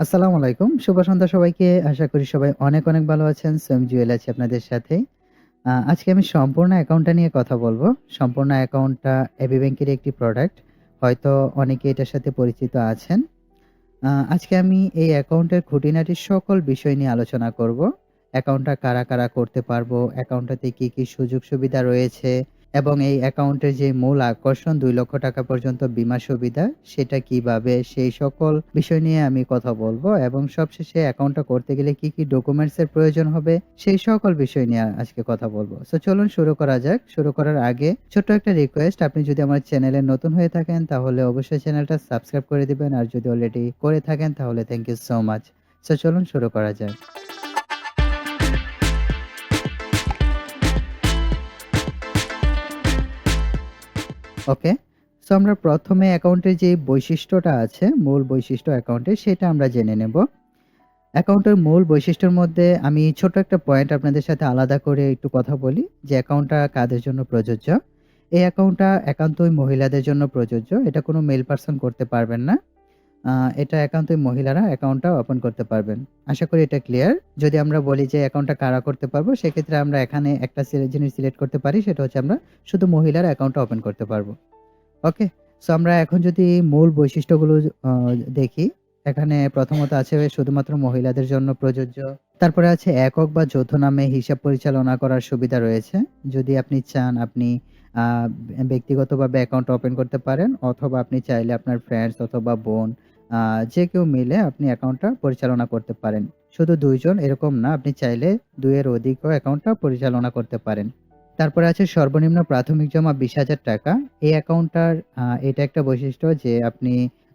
আসসালামু আলাইকুম। শুভ সন্ধ্যা সবাইকে। আশা করি সবাই অনেক, অনেক ভালো আছেন। সো আমি জুয়েল আছি আপনাদের সাথে। আজকে আমি সম্পূর্ণ অ্যাকাউন্টটা নিয়ে কথা বলব সম্পূর্ণ অ্যাকাউন্টটা এবি ব্যাংকের একটি প্রোডাক্ট। হয়তো অনেকে এটার সাথে পরিচিত আছেন। আজকে আমি এই অ্যাকাউন্টের খুঁটিনাটি সকল বিষয় নিয়ে আলোচনা করব। অ্যাকাউন্টটা কারা, কারা করতে পারব, অ্যাকাউন্টটাতে কি, কি সুযোগ সুবিধা রয়েছে এবং এই অ্যাকাউন্টের যে মূল আকর্ষণ দুই লক্ষ টাকা পর্যন্ত বীমা সুবিধা সেটা কীভাবে সেই সকল বিষয় নিয়ে আমি কথা বলব এবং সবশেষে অ্যাকাউন্টটা করতে গেলে কি, কি ডকুমেন্টস এর প্রয়োজন হবে সেই সকল বিষয় নিয়ে আজকে কথা বলব সো চলুন শুরু করা যাক। শুরু করার আগে ছোট্ট একটা রিকোয়েস্ট আপনি যদি আমার চ্যানেলে নতুন হয়ে থাকেন তাহলে অবশ্যই চ্যানেলটা সাবস্ক্রাইব করে দিবেন আর যদি অলরেডি করে থাকেন তাহলে thank you so much. So চলুন শুরু করা যাক। ওকে। সো আমরা ১ম এ অ্যাকাউন্টের যে বৈশিষ্ট্যটা আছে, মূল বৈশিষ্ট্য অ্যাকাউন্টের সেটা আমরা জেনে নেব। অ্যাকাউন্টের মূল বৈশিষ্ট্যের মধ্যে আমি ছোট একটা পয়েন্ট আপনাদের সাথে আলাদা করে একটু কথা বলি যে অ্যাকাউন্টটা কাদের জন্য প্রযোজ্য। এই অ্যাকাউন্টটা একান্তই মহিলাদের জন্য প্রযোজ্য। এটা কোনো মেল পার্সন করতে পারবেন না। এটা একান্তই মহিলারা অ্যাকাউন্টটা ওপেন করতে পারবেন। আশা করি এটা ক্লিয়ার। যদি আমরা বলি যে অ্যাকাউন্টটা কারা করতে পারব সেক্ষেত্রে আমরা এখানে একটা জিনিস সিলেক্ট করতে পারি সেটা হচ্ছে আমরা শুধু মহিলারা অ্যাকাউন্টটা ওপেন করতে পারব। ওকে? সো আমরা এখন যদি মূল বৈশিষ্ট্যগুলো দেখি, এখানে প্রথমত আছে শুধুমাত্র মহিলাদের জন্য প্রযোজ্য। তারপরে আছে একক বা যৌথ নামে হিসাব পরিচালনা করার সুবিধা রয়েছে। যদি আপনি চান আপনি ব্যক্তিগতভাবে অ্যাকাউন্ট ওপেন করতে পারেন অথবা আপনি চাইলে আপনার ফ্রেন্ডস অথবা বোন যে কেউ মিলে আপনি অ্যাকাউন্টটা পরিচালনা করতে পারেন। শুধু দুইজন এরকম না, আপনি চাইলে ২ এর অধিকও অ্যাকাউন্টটা পরিচালনা করতে পারেন। তারপরে আছে সর্বনিম্ন প্রাথমিক জমা ৳২০,০০০ এই অ্যাকাউন্টটার এটা একটা বৈশিষ্ট্য যে আপনি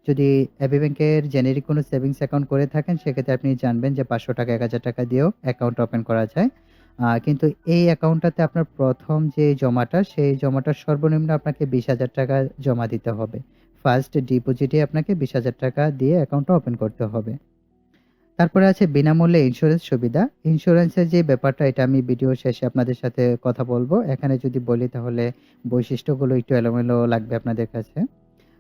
যদি এবি ব্যাংকের জেনেরিক কোনো সেভিংস অ্যাকাউন্ট করে থাকেন সেক্ষেত্রে আপনি জানবেন যে ৳৫০০, ৳১,০০০ দিয়েও অ্যাকাউন্ট ওপেন করা যায়। কিন্তু এই অ্যাকাউন্টটাতে আপনার প্রথম যে জমাটা সেই জমাটা সর্বনিম্ন আপনাকে ৳২০,০০০ জমা দিতে হবে। ফার্স্ট ডিপোজিটে আপনাকে ৳২০,০০০ দিয়ে অ্যাকাউন্টটা ওপেন করতে হবে। তারপরে আছে বিনামূল্যে ইন্স্যুরেন্স সুবিধা। ইন্স্যুরেন্সের যে ব্যাপারটা এটা আমি ভিডিও শেষে আপনাদের সাথে কথা বলব এখানে যদি বলি তাহলে বৈশিষ্ট্যগুলো একটু এলোমেলো লাগবে আপনাদের কাছে।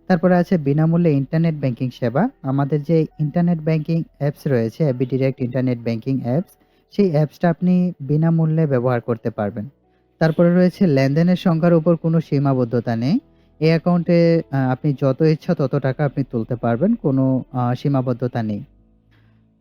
তারপরে আছে বিনামূল্যে ইন্টারনেট ব্যাংকিং সেবা। আমাদের যে ইন্টারনেট ব্যাংকিং অ্যাপস রয়েছে AB direct internet banking apps, সেই অ্যাপসটা আপনি বিনামূল্যে ব্যবহার করতে পারবেন। তারপরে রয়েছে লেনদেনের সংখ্যার উপর কোনো সীমাবদ্ধতা নেই। এই অ্যাকাউন্টে আপনি যত ইচ্ছা তত টাকা আপনি তুলতে পারবেন। কোনো সীমাবদ্ধতা নেই।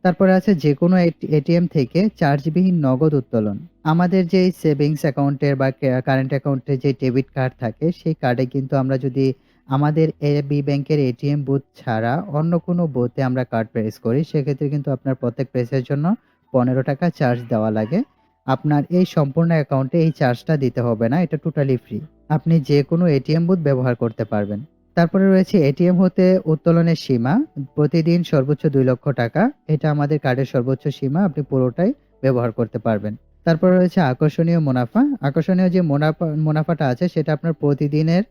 তারপরে আছে যেকোনো এটি এটিএম থেকে চার্জবিহীন নগদ উত্তোলন। আমাদের যে সেভিংস অ্যাকাউন্টের বা কারেন্ট অ্যাকাউন্টে যে ডেবিট কার্ড থাকে, সেই কার্ডে কিন্তু আমরা যদি আমাদের এ বি ব্যাংকের এটিএম বুথ ছাড়া অন্য কোনো বুথে আমরা কার্ড প্রেস করি, সেক্ষেত্রে কিন্তু আপনার প্রত্যেক প্রেসের জন্য ৳১৫ চার্জ দেওয়া লাগে। আপনার এই সম্পূর্ণ অ্যাকাউন্টে এই চার্জটা দিতে হবে না। এটা টোটালি ফ্রি। আপনি যেকোনো এটিএম বুথ ব্যবহার করতে পারবেন। তারপরে রয়েছে এটিএম হতে উত্তোলনের সীমা। প্রতিদিন সর্বোচ্চ দুই লক্ষ টাকা এটা আমাদের কার্ডের সর্বোচ্চ সীমা। আপনি পুরোটাই ব্যবহার করতে পারবেন। তারপরে রয়েছে আকর্ষণীয় মুনাফা। আকর্ষণীয় যে মুনাফা মুনাফাটা আছে সেটা আপনার প্রতিদিনের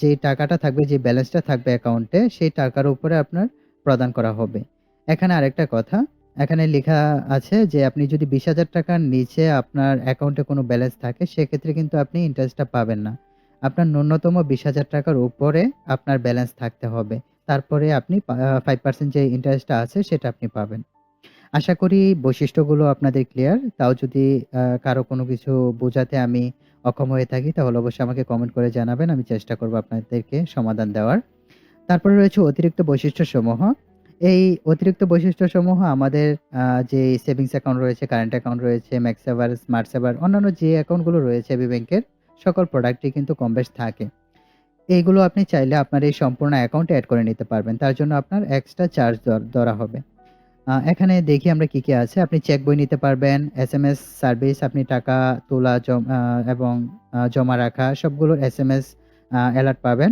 যে টাকাটা থাকবে, যে ব্যালেন্সটা থাকবে অ্যাকাউন্টে সেই টাকার উপরে আপনার প্রদান করা হবে। এখানে আরেকটা কথা, এখানে লেখা আছে যে আপনি যদি বিশ হাজার টাকার নিচে আপনার অ্যাকাউন্টে কোনো ব্যালেন্স থাকে, সেক্ষেত্রে কিন্তু আপনি ইন্টারেস্টটা পাবেন না। আপনার ন্যূনতম বিশ হাজার টাকার উপরে আপনার ব্যালেন্স থাকতে হবে। তারপরে আপনি ফাইভ পার্সেন্ট যে ইন্টারেস্টটা আছে, সেটা আপনি পাবেন। আশা করি বৈশিষ্ট্যগুলো আপনাদের ক্লিয়ার। তাও যদি কারও কোনো কিছু বোঝাতে আমি অক্ষম হয়ে থাকি, তাহলে অবশ্যই আমাকে কমেন্ট করে জানাবেন। আমি চেষ্টা করব আপনাদেরকে সমাধান দেওয়ার। তারপরে রয়েছে অতিরিক্ত বৈশিষ্ট্যসমূহ। এই অতিরিক্ত বৈশিষ্ট্যসমূহ আমাদের যে সেভিংস অ্যাকাউন্ট রয়েছে, কারেন্ট অ্যাকাউন্ট রয়েছে, ম্যাক্স সেভার স্মার্ট সেভার অন্যান্য যে অ্যাকাউন্টগুলো রয়েছে এবি ব্যাংকের সকল প্রোডাক্টই কিন্তু কম বেশ থাকে। এইগুলো আপনি চাইলে আপনার এই সম্পূর্ণ অ্যাকাউন্টে অ্যাড করে নিতে পারবেন। তার জন্য আপনার এক্সট্রা চার্জ ধরা হবে। এখানে দেখি আমরা কি, কি আছে। আপনি চেক বই নিতে পারবেন, এস এম এস সার্ভিস আপনি টাকা তোলা এবং জমা রাখা সবগুলোর এম এস অ্যালার্ট পাবেন।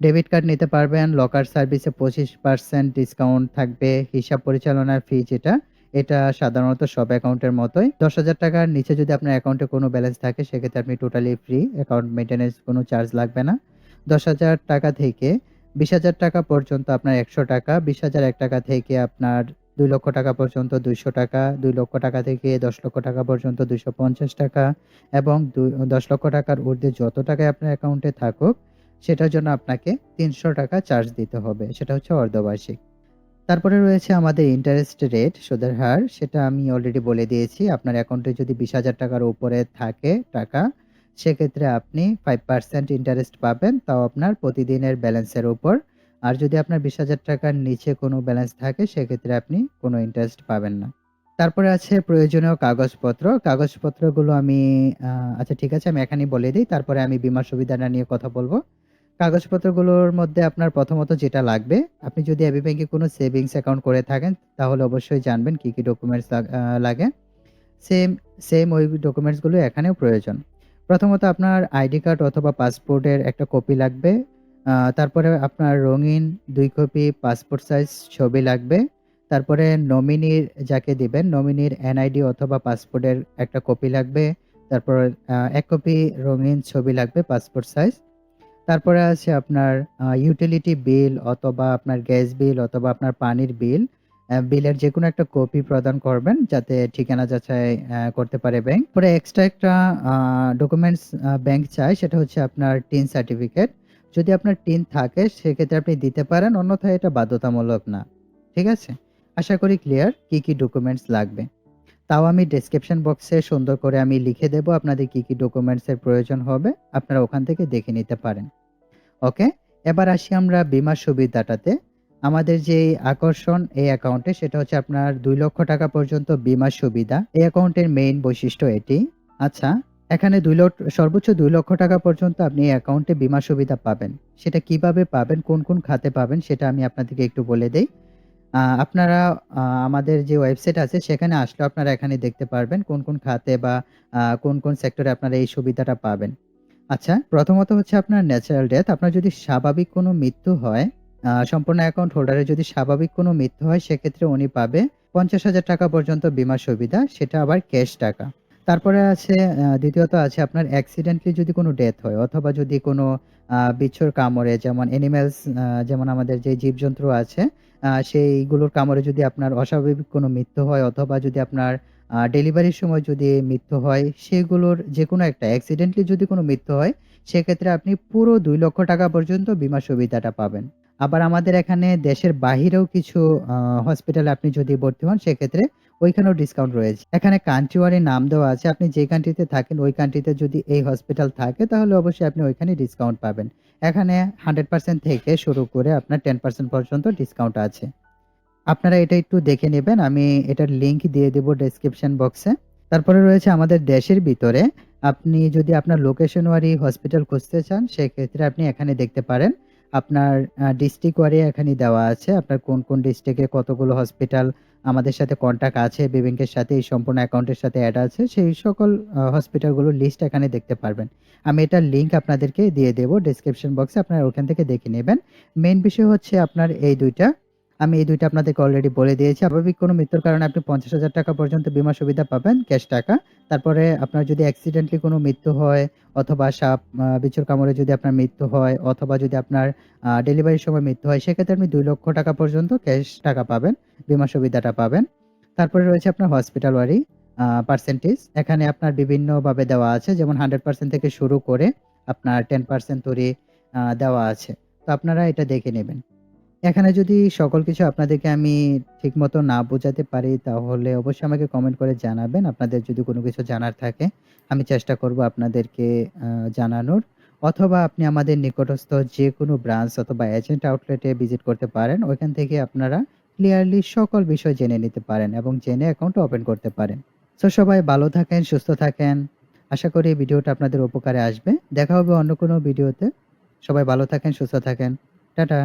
ডেবিট কার্ড নিতে পারবেন, লকার সার্ভিসে 25% ডিসকাউন্ট থাকবে। হিসাব পরিচালনার ফি যেটা, এটা সাধারণত সব অ্যাকাউন্টের মতোই। দশ হাজার টাকার নিচে যদি আপনার অ্যাকাউন্টে কোনো ব্যালেন্স থাকে সেক্ষেত্রে আপনি টোটালি ফ্রি। অ্যাকাউন্ট মেইনটেন্যান্স কোনো চার্জ লাগবে না। ৳১০,০০০ থেকে ৳২০,০০০ পর্যন্ত আপনার ৳১০০, ৳২০,০০০ থেকে আপনার দুই লক্ষ টাকা পর্যন্ত ৳২০০, ৳২,০০,০০০ থেকে দশ লক্ষ টাকা পর্যন্ত ৳২৫০ এবং দশ লক্ষ টাকার ঊর্ধ্বে যত টাকাই আপনার অ্যাকাউন্টে থাকুক সেটার জন্য আপনাকে ৳৩০০ চার্জ দিতে হবে। সেটা হচ্ছে অর্ধবার্ষিক। তারপরে রয়েছে আমাদের ইন্টারেস্ট রেট সুদের হার সেটা আমি অলরেডি বলে দিয়েছি। আপনার অ্যাকাউন্টে যদি বিশ হাজার টাকার উপরে থাকে টাকা, সেক্ষেত্রে আপনি 5% ইন্টারেস্ট পাবেন। তাও আপনার প্রতিদিনের ব্যালেন্সের উপর। আর যদি আপনার বিশ হাজার টাকার নিচে কোনো ব্যালেন্স থাকে সেক্ষেত্রে আপনি কোনো ইন্টারেস্ট পাবেন না। তারপরে আছে প্রয়োজনীয় কাগজপত্র। কাগজপত্রগুলো আমি আচ্ছা ঠিক আছে আমি এখানেই বলে দিই তারপরে আমি বীমা সুবিধাটা নিয়ে কথা বলব। কাগজপত্রগুলোর মধ্যে আপনার প্রথমত যেটা লাগবে, আপনি যদি এবি ব্যাংকে কোনো সেভিংস অ্যাকাউন্ট করে থাকেন তাহলে অবশ্যই জানবেন কি, কি ডকুমেন্টস লাগ। সেম, সেম ওই ডকুমেন্টসগুলো এখানেও প্রয়োজন। প্রথমত আপনার আইডি কার্ড অথবা পাসপোর্টের একটা কপি লাগবে। তারপরে আপনার রঙিন ২ কপি পাসপোর্ট সাইজ ছবি লাগবে। তারপরে নমিনির যাকে দিবেন নমিনির এনআইডি অথবা পাসপোর্টের একটা কপি লাগবে। তারপর ১ কপি রঙিন ছবি লাগবে পাসপোর্ট সাইজ। তারপরে আছে আপনার ইউটিলিটি বিল অথবা আপনার গ্যাস বিল অথবা আপনার পানির বিল। বিলের যে কোনো একটা কপি প্রদান করবেন যাতে ঠিকানা যাচাই করতে পারে ব্যাংক। পরে এক্সট্রা একটা ডকুমেন্টস ব্যাংক চায় সেটা হচ্ছে আপনার টিন সার্টিফিকেট। যদি আপনার টিন থাকে সেক্ষেত্রে আপনি দিতে পারেন অন্যথায় এটা বাধ্যতামূলক না। ঠিক আছে? আশা করি ক্লিয়ার কি, কি ডকুমেন্টস লাগবে। তাও আমি ডেসক্রিপশন বক্সে সুন্দর করে আমি লিখে দেব আপনাদের কি, কি ডকুমেন্টসের প্রয়োজন হবে। আপনারা ওখান থেকে দেখে নিতে পারেন। ওকে? এবার আসি আমরা বীমা সুবিধাটাতে। আমাদের যে আকর্ষণ এই অ্যাকাউন্টে সেটা হচ্ছে আপনার দুই লক্ষ টাকা পর্যন্ত বীমা সুবিধা। এই অ্যাকাউন্টের মেইন বৈশিষ্ট্য এটি। আচ্ছা, এখানে দুই লক্ষ সর্বোচ্চ দুই লক্ষ টাকা পর্যন্ত আপনি এই অ্যাকাউন্টে বীমা সুবিধা পাবেন। সেটা কীভাবে পাবেন, কোন, কোন খাতে পাবেন সেটা আমি আপনাদেরকে একটু বলে দেই। আপনারা আমাদের যে ওয়েবসাইট আছে সেখানে আসলেও আপনারা এখানে দেখতে পারবেন কোন, কোন খাতে বা কোন, কোন সেক্টরে আপনারা এই সুবিধাটা পাবেন। আচ্ছা, প্রথমত হচ্ছে আপনার ন্যাচারাল ডেথ। আপনার যদি স্বাভাবিক কোনো মৃত্যু হয়, সম্পূর্ণ অ্যাকাউন্ট হোল্ডারের যদি স্বাভাবিক কোনো মৃত্যু হয় সেক্ষেত্রে উনি পাবে ৳৫০,০০০ টাকা পর্যন্ত বীমা সুবিধা। সেটা আবার ক্যাশ টাকা। তারপরে আছে দ্বিতীয়ত আছে আপনার অ্যাক্সিডেন্টলি যদি কোনো ডেথ হয় অথবা যদি কোনো আ বিচ্ছুর কামড়ে যেমন অ্যানিমেলস যেমন আমাদের যে জীবজন্তু আছে সেইগুলোর কামড়ে যদি আপনার অস্বাভাবিক কোনো মৃত্যু হয় অথবা যদি আপনার ডেলিভারির সময় যদি মৃত্যু হয় সেগুলোর যেকোনো একটা অ্যাক্সিডেন্টালি যদি কোনো মৃত্যু হয় সেক্ষেত্রে আপনি পুরো ৳২,০০,০০০ টাকা পর্যন্ত বীমা সুবিধাটা পাবেন। আবার আমাদের এখানে দেশের বাহিরেও কিছু হসপিটালে আপনি যদি ভর্তি হন সেক্ষেত্রে ওইখানেও ডিসকাউন্ট রয়েছে। এখানে কান্ট্রি ওয়ারি নাম দেওয়া আছে। আপনি যে কান্ট্রিতে থাকেন ওই কান্ট্রিতে যদি এই হসপিটাল থাকে তাহলে অবশ্যই আপনি ওইখানে ডিসকাউন্ট পাবেন। এখানে 100% থেকে শুরু করে আপনার 10% পর্যন্ত ডিসকাউন্ট আছে। আপনারা এটা একটু দেখে নেবেন। আমি এটার লিংক দিয়ে দেবো ডেসক্রিপশন বক্সে। তারপরে রয়েছে আমাদের দেশের ভিতরে আপনি যদি আপনার লোকেশন ওয়ারি হসপিটাল খুঁজতে চান সেক্ষেত্রে আপনি এখানে দেখতে পারেন। আপনার ডিস্ট্রিক্ট ওয়ারি এখানে দেওয়া আছে। আপনার কোন, কোন ডিস্ট্রিক্টে কতগুলো হসপিটাল আমাদের সাথে কন্ট্যাক্ট আছে এবি ব্যাংকের সাথে, এই সম্পূর্ণ অ্যাকাউন্টের সাথে অ্যাড আছে, সেই সকল হসপিটালগুলোর লিস্ট এখানে দেখতে পারবেন। আমি এটার লিঙ্ক আপনাদেরকে দিয়ে দেবো ডেসক্রিপশন বক্সে আপনারা ওখান থেকে দেখে নেবেন। মেন বিষয় হচ্ছে আপনার এই ২ টা। আমি এই ২ টা আপনাদেরকে অলরেডি বলে দিয়েছি। স্বাভাবিক কোনো মৃত্যুর কারণে আপনি ৳৫০,০০০ টাকা পর্যন্ত বীমা সুবিধা পাবেন ক্যাশ টাকা। তারপরে আপনার যদি অ্যাক্সিডেন্টলি কোনো মৃত্যু হয় অথবা সাপ আ বিচ্ছুর কামড়ে যদি আপনার মৃত্যু হয় অথবা যদি আপনার ডেলিভারির সময় মৃত্যু হয় সেক্ষেত্রে আপনি দুই লক্ষ টাকা পর্যন্ত ক্যাশ টাকা পাবেন। বীমা সুবিধাটা পাবেন। তারপরে রয়েছে আপনার হসপিটাল ওয়ারি পার্সেন্টেজ। এখানে আপনার বিভিন্নভাবে দেওয়া আছে যেমন 100% থেকে শুরু করে আপনার 10% তৈরি আ দেওয়া আছে। তো আপনারা এটা দেখে নেবেন। এখানে যদি সকল কিছু আপনাদেরকে আমি ঠিকমতো না বোঝাতে পারি তাহলে অবশ্যই আমাকে কমেন্ট করে জানাবেন। আপনাদের যদি কোনো কিছু জানার থাকে আমি চেষ্টা করব আপনাদেরকে জানানোর। অথবা আপনি আমাদের নিকটস্থ যে কোনো ব্রাঞ্চ অথবা এজেন্ট আউটলেটে ভিজিট করতে পারেন। ওইখান থেকে আপনারা ক্লিয়ারলি সকল বিষয় জেনে নিতে পারেন এবং জেনে অ্যাকাউন্ট ওপেন করতে পারেন। সো সবাই ভালো থাকেন, সুস্থ থাকেন। আশা করি ভিডিওটা আপনাদের উপকারে আসবে। দেখা হবে অন্য কোনো ভিডিওতে। সবাই ভালো থাকেন, সুস্থ থাকেন। টাটা।